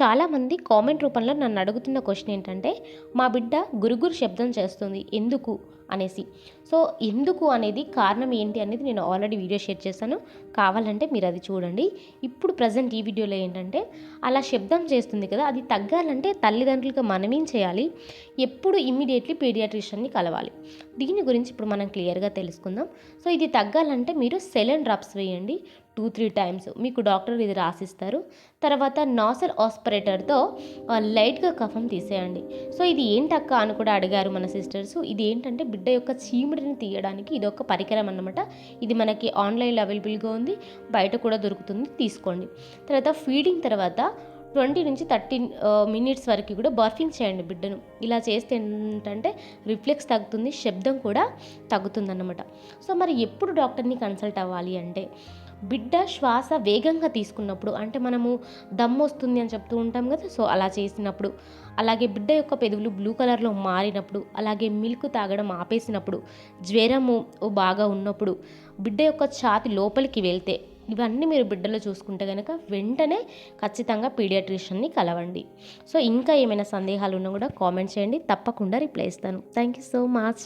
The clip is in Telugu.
చాలామంది కామెంట్ రూపంలో నన్ను అడుగుతున్న క్వశ్చన్ ఏంటంటే మా బిడ్డ గురుగురు శబ్దం చేస్తుంది. ఎందుకు? అనేసి. సో ఎందుకు అనేది కారణం ఏంటి అనేది నేను ఆల్రెడీ వీడియో షేర్ చేశాను. కావాలంటే మీరు అది చూడండి. ఇప్పుడు ప్రజెంట్ ఈ వీడియోలో ఏంటంటే అలా శబ్దం చేస్తుంది కదా అది తగ్గాలంటే తల్లిదండ్రులుగా మనమేం చేయాలి? ఎప్పుడు ఇమ్మీడియట్లీ పీడియాట్రిషియన్ని కలవాలి. దీని గురించి ఇప్పుడు మనం క్లియర్గా తెలుసుకుందాం. సో ఇది తగ్గాలంటే మీరు సెలెన్ డ్రాప్స్ వేయండి టూ త్రీ టైమ్స్ మీకు డాక్టర్ ఇది రాసిస్తారు. తర్వాత నాసల్ ఆస్పరేటర్తో లైట్గా కఫం తీసేయండి. సో ఇది ఏంటక్క అని కూడా అడిగారు మన సిస్టర్స్ ఇది ఏంటంటే బిడ్డ యొక్క చీమిడిని తీయడానికి ఇది ఒక పరికరం అన్నమాట. ఇది మనకి ఆన్లైన్లో అవైలబుల్గా ఉంది. బయట కూడా దొరుకుతుంది. తీసుకోండి. తర్వాత ఫీడింగ్ తర్వాత ట్వంటీ నుంచి థర్టీ మినిట్స్ వరకు కూడా బర్ఫింగ్ చేయండి బిడ్డను. ఇలా చేస్తే ఏంటంటే రిఫ్లెక్స్ తగ్గుతుంది శబ్దం కూడా తగ్గుతుందన్నమాట. సో మరి ఎప్పుడు డాక్టర్ని కన్సల్ట్ అవ్వాలి అంటే బిడ్డ శ్వాస వేగంగా తీసుకున్నప్పుడు అంటే మనము దమ్ము వస్తుంది అని చెప్తూ ఉంటాం కదా సో అలా చేసినప్పుడు అలాగే బిడ్డ యొక్క పెదవులు బ్లూ కలర్లో మారినప్పుడు అలాగే మిల్క్ తాగడం ఆపేసినప్పుడు జ్వరము బాగా ఉన్నప్పుడు బిడ్డ యొక్క ఛాతి లోపలికి వెళ్తే ఇవన్నీ మీరు బిడ్డలో చూసుకుంటే కనుక వెంటనే ఖచ్చితంగా పీడియాట్రిషియన్ని కలవండి. సో ఇంకా ఏమైనా సందేహాలు ఉన్నా కూడా కామెంట్ చేయండి తప్పకుండా రిప్లై ఇస్తాను. Thank you so much.